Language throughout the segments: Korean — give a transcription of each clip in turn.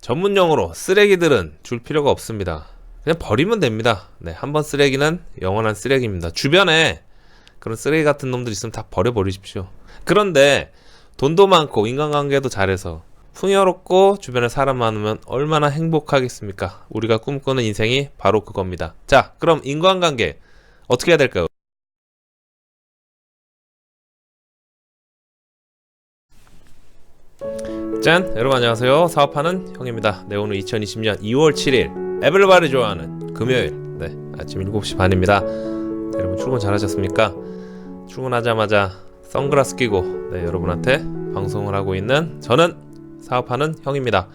전문용어로 쓰레기들은 줄 필요가 없습니다. 그냥 버리면 됩니다. 네, 한 번 쓰레기는 영원한 쓰레기입니다. 주변에 그런 쓰레기 같은 놈들 있으면 다 버려버리십시오. 그런데 돈도 많고 인간관계도 잘해서 풍요롭고 주변에 사람 많으면 얼마나 행복하겠습니까? 우리가 꿈꾸는 인생이 바로 그겁니다. 자, 그럼 인간관계 어떻게 해야 될까요? 짠! 여러분 안녕하세요. 사업하는 형입니다. 네, 오늘 2020년 2월 7일 에블바를 좋아하는 금요일 네, 아침 7시 반입니다. 네, 여러분 출근 잘하셨습니까? 출근하자마자 선글라스 끼고 네, 여러분한테 방송을 하고 있는 저는 사업하는 형입니다.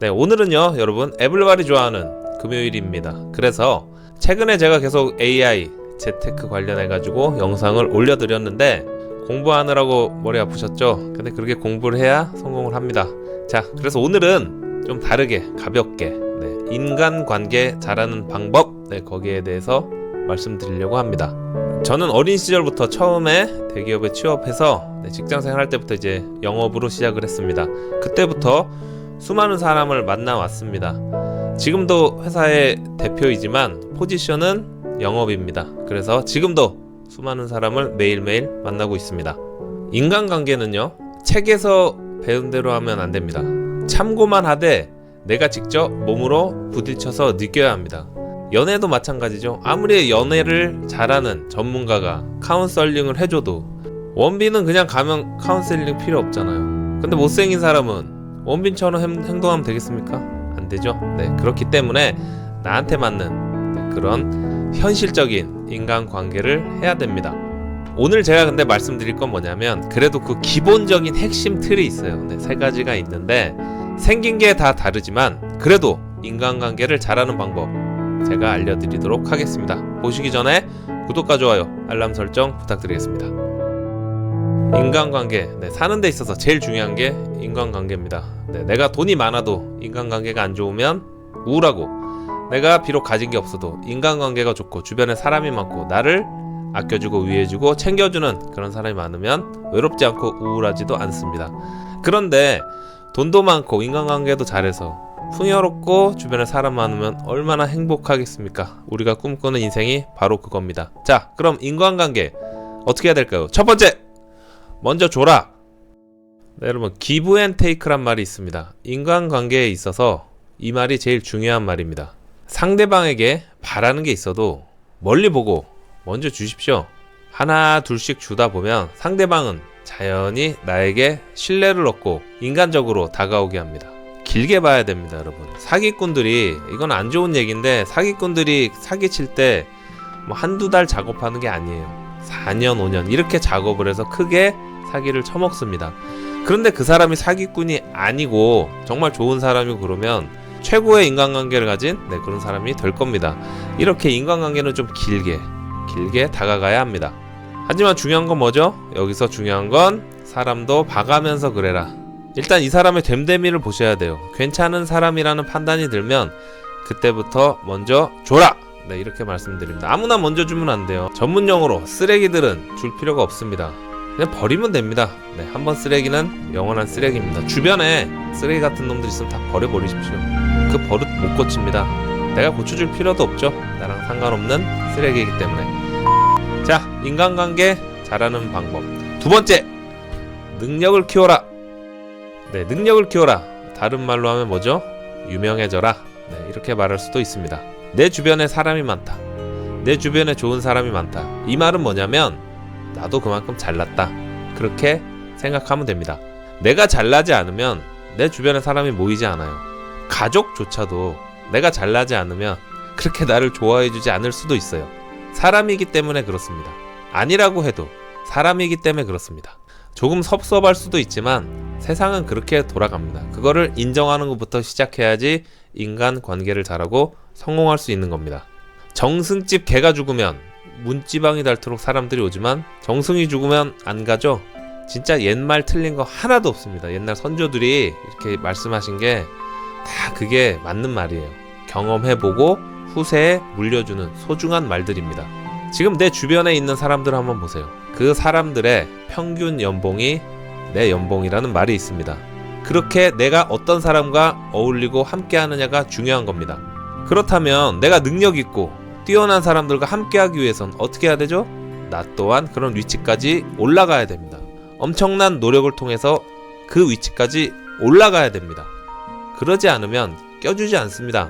네, 오늘은요, 여러분 에블바리 좋아하는 금요일입니다. 그래서 최근에 제가 계속 AI 재테크 관련해 가지고 영상을 올려드렸는데 공부하느라고 머리 아프셨죠? 근데 그렇게 공부를 해야 성공을 합니다. 자, 그래서 오늘은 좀 다르게 가볍게 네, 인간관계 잘하는 방법 네, 거기에 대해서 말씀드리려고 합니다. 저는 어린 시절부터 처음에 대기업에 취업해서 네, 직장 생활 할 때부터 이제 영업으로 시작을 했습니다. 그때부터 수많은 사람을 만나 왔습니다. 지금도 회사의 대표이지만 포지션은 영업입니다. 그래서 지금도 수많은 사람을 매일매일 만나고 있습니다. 인간관계는요, 책에서 배운 대로 하면 안 됩니다. 참고만 하되 내가 직접 몸으로 부딪혀서 느껴야 합니다. 연애도 마찬가지죠. 아무리 연애를 잘하는 전문가가 카운셀링을 해줘도 원빈은 그냥 가면 카운셀링 필요 없잖아요. 근데 못생긴 사람은 원빈처럼 행- 행동하면 되겠습니까? 안 되죠. 네, 그렇기 때문에 나한테 맞는 네, 그런 현실적인 인간관계를 해야 됩니다. 오늘 제가 근데 말씀드릴 건 뭐냐면 그래도 그 기본적인 핵심 틀이 있어요. 네, 세 가지가 있는데 생긴 게 다 다르지만 그래도 인간관계를 잘하는 방법 제가 알려드리도록 하겠습니다. 보시기 전에 구독과 좋아요, 알람 설정 부탁드리겠습니다. 인간관계, 네, 사는 데 있어서 제일 중요한 게 인간관계입니다. 네, 내가 돈이 많아도 인간관계가 안 좋으면 우울하고 내가 비록 가진 게 없어도 인간관계가 좋고 주변에 사람이 많고 나를 아껴주고 위해주고 챙겨주는 그런 사람이 많으면 외롭지 않고 우울하지도 않습니다. 그런데 돈도 많고 인간관계도 잘해서 풍요롭고 주변에 사람 많으면 얼마나 행복하겠습니까? 우리가 꿈꾸는 인생이 바로 그겁니다. 자, 그럼 인간관계 어떻게 해야 될까요? 첫 번째, 먼저 줘라. 네, 여러분 기브 앤 테이크란 말이 있습니다. 인간관계에 있어서 이 말이 제일 중요한 말입니다. 상대방에게 바라는 게 있어도 멀리 보고 먼저 주십시오. 하나 둘씩 주다 보면 상대방은 자연히 나에게 신뢰를 얻고 인간적으로 다가오게 합니다. 길게 봐야 됩니다, 여러분. 사기꾼들이 이건 안 좋은 얘기인데 사기꾼들이 사기칠 때 뭐 한두 달 작업하는 게 아니에요. 4년, 5년 이렇게 작업을 해서 크게 사기를 쳐먹습니다. 그런데 그 사람이 사기꾼이 아니고 정말 좋은 사람이고 그러면 최고의 인간관계를 가진 네, 그런 사람이 될 겁니다. 이렇게 인간관계는 좀 길게, 길게 다가가야 합니다. 하지만 중요한 건 뭐죠? 여기서 중요한 건 사람도 봐가면서 그래라. 일단 이 사람의 됨됨이를 보셔야 돼요. 괜찮은 사람이라는 판단이 들면 그때부터 먼저 줘라! 네, 이렇게 말씀드립니다. 아무나 먼저 주면 안 돼요. 전문용어로 쓰레기들은 줄 필요가 없습니다. 그냥 버리면 됩니다. 네, 한 번 쓰레기는 영원한 쓰레기입니다. 주변에 쓰레기 같은 놈들 있으면 다 버려버리십시오. 그 버릇 못 고칩니다. 내가 고쳐줄 필요도 없죠. 나랑 상관없는 쓰레기이기 때문에. 자, 인간관계 잘하는 방법. 두 번째, 능력을 키워라. 네, 능력을 키워라. 다른 말로 하면 뭐죠? 유명해져라. 네, 이렇게 말할 수도 있습니다. 내 주변에 사람이 많다. 내 주변에 좋은 사람이 많다. 이 말은 뭐냐면 나도 그만큼 잘났다. 그렇게 생각하면 됩니다. 내가 잘나지 않으면 내 주변에 사람이 모이지 않아요. 가족조차도 내가 잘나지 않으면 그렇게 나를 좋아해주지 않을 수도 있어요. 사람이기 때문에 그렇습니다. 아니라고 해도 사람이기 때문에 그렇습니다. 조금 섭섭할 수도 있지만 세상은 그렇게 돌아갑니다. 그거를 인정하는 것부터 시작해야지 인간 관계를 잘하고 성공할 수 있는 겁니다. 정승집 개가 죽으면 문지방이 닳도록 사람들이 오지만 정승이 죽으면 안 가죠. 진짜 옛말 틀린 거 하나도 없습니다. 옛날 선조들이 이렇게 말씀하신 게 다 그게 맞는 말이에요. 경험해보고 후세에 물려주는 소중한 말들입니다. 지금 내 주변에 있는 사람들 한번 보세요. 그 사람들의 평균 연봉이 내 연봉이라는 말이 있습니다. 그렇게 내가 어떤 사람과 어울리고 함께 하느냐가 중요한 겁니다. 그렇다면 내가 능력 있고 뛰어난 사람들과 함께 하기 위해선 어떻게 해야 되죠? 나 또한 그런 위치까지 올라가야 됩니다. 엄청난 노력을 통해서 그 위치까지 올라가야 됩니다. 그러지 않으면 껴주지 않습니다.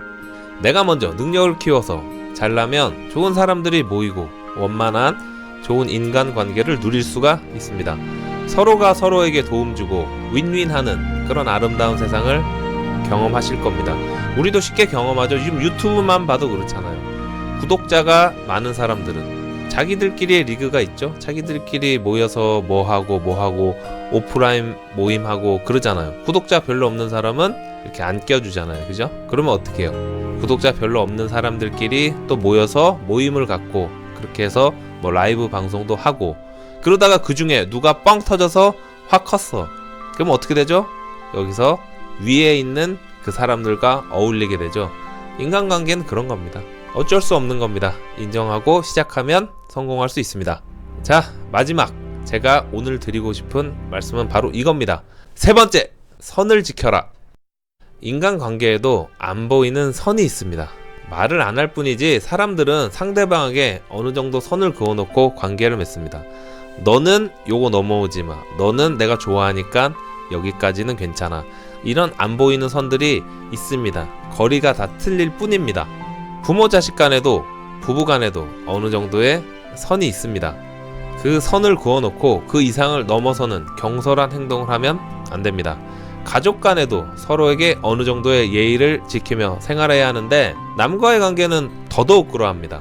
내가 먼저 능력을 키워서 잘나면 좋은 사람들이 모이고 원만한 좋은 인간 관계를 누릴 수가 있습니다. 서로가 서로에게 도움 주고 윈윈하는 그런 아름다운 세상을 경험하실 겁니다. 우리도 쉽게 경험하죠. 지금 유튜브만 봐도 그렇잖아요. 구독자가 많은 사람들은 자기들끼리의 리그가 있죠. 자기들끼리 모여서 뭐 하고 뭐 하고 오프라인 모임하고 그러잖아요. 구독자 별로 없는 사람은 이렇게 안 껴주잖아요. 그죠? 그러면 어떻게 해요? 구독자 별로 없는 사람들끼리 또 모여서 모임을 갖고 그렇게 해서 뭐 라이브 방송도 하고 그러다가 그 중에 누가 뻥 터져서 확 컸어. 그럼 어떻게 되죠? 여기서 위에 있는 그 사람들과 어울리게 되죠. 인간관계는 그런 겁니다. 어쩔 수 없는 겁니다. 인정하고 시작하면 성공할 수 있습니다. 자, 마지막. 제가 오늘 드리고 싶은 말씀은 바로 이겁니다. 세 번째, 선을 지켜라. 인간 관계에도 안 보이는 선이 있습니다. 말을 안 할 뿐이지 사람들은 상대방에게 어느 정도 선을 그어놓고 관계를 맺습니다. 너는 요거 넘어오지 마. 너는 내가 좋아하니까 여기까지는 괜찮아. 이런 안 보이는 선들이 있습니다. 거리가 다 틀릴 뿐입니다. 부모 자식 간에도 부부 간에도 어느 정도의 선이 있습니다. 그 선을 그어놓고 그 이상을 넘어서는 경솔한 행동을 하면 안 됩니다. 가족 간에도 서로에게 어느 정도의 예의를 지키며 생활해야 하는데 남과의 관계는 더더욱 그러합니다.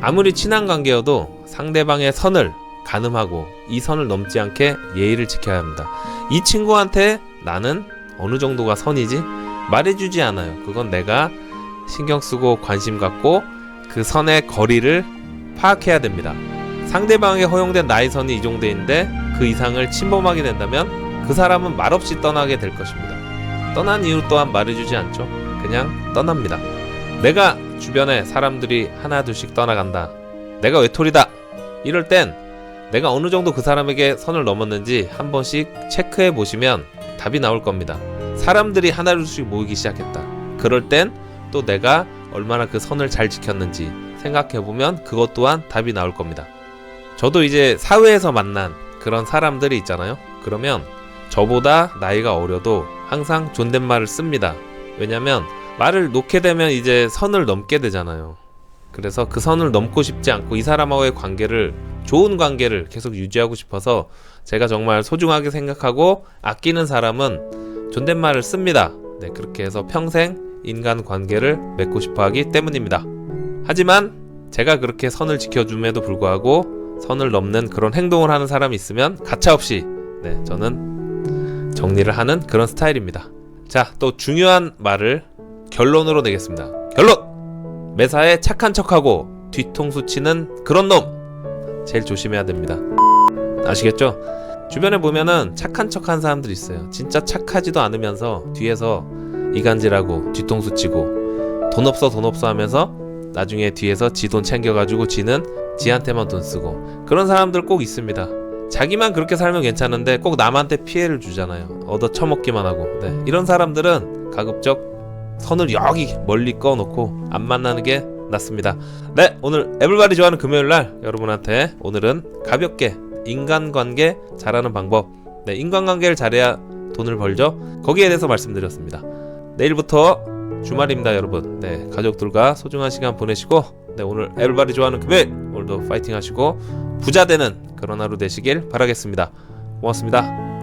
아무리 친한 관계여도 상대방의 선을 가늠하고 이 선을 넘지 않게 예의를 지켜야 합니다. 이 친구한테 나는 어느 정도가 선이지? 말해주지 않아요. 그건 내가 신경 쓰고 관심 갖고 그 선의 거리를 파악해야 됩니다. 상대방에게 허용된 나의 선이 이 정도인데 그 이상을 침범하게 된다면 그 사람은 말없이 떠나게 될 것입니다. 떠난 이유 또한 말해주지 않죠. 그냥 떠납니다. 내가 주변에 사람들이 하나둘씩 떠나간다. 내가 외톨이다. 이럴 땐 내가 어느 정도 그 사람에게 선을 넘었는지 한 번씩 체크해 보시면 답이 나올 겁니다. 사람들이 하나둘씩 모이기 시작했다. 그럴 땐 또 내가 얼마나 그 선을 잘 지켰는지 생각해 보면 그것 또한 답이 나올 겁니다. 저도 이제 사회에서 만난 그런 사람들이 있잖아요. 그러면 저보다 나이가 어려도 항상 존댓말을 씁니다. 왜냐면 말을 놓게 되면 이제 선을 넘게 되잖아요. 그래서 그 선을 넘고 싶지 않고 이 사람하고의 관계를 좋은 관계를 계속 유지하고 싶어서 제가 정말 소중하게 생각하고 아끼는 사람은 존댓말을 씁니다. 네, 그렇게 해서 평생 인간 관계를 맺고 싶어 하기 때문입니다. 하지만 제가 그렇게 선을 지켜줌에도 불구하고 선을 넘는 그런 행동을 하는 사람이 있으면 가차없이 네, 저는 정리를 하는 그런 스타일입니다. 자, 또 중요한 말을 결론으로 내겠습니다. 결론! 매사에 착한 척하고 뒤통수 치는 그런 놈! 제일 조심해야 됩니다. 아시겠죠? 주변에 보면은 착한 척한 사람들이 있어요. 진짜 착하지도 않으면서 뒤에서 이간질하고 뒤통수 치고 돈 없어 돈 없어 하면서 나중에 뒤에서 지 돈 챙겨가지고 지는 지한테만 돈 쓰고 그런 사람들 꼭 있습니다. 자기만 그렇게 살면 괜찮은데 꼭 남한테 피해를 주잖아요. 얻어 처먹기만 하고. 네. 이런 사람들은 가급적 선을 여기 멀리 꺼놓고 안 만나는 게 낫습니다. 네, 오늘 에블바리 좋아하는 금요일 날 여러분한테 오늘은 가볍게 인간관계 잘하는 방법. 네, 인간관계를 잘해야 돈을 벌죠. 거기에 대해서 말씀드렸습니다. 내일부터 주말입니다, 여러분. 네, 가족들과 소중한 시간 보내시고, 네, 오늘 에블바리 좋아하는 금요일 오늘도 파이팅 하시고 부자 되는 그런 하루 되시길 바라겠습니다. 고맙습니다.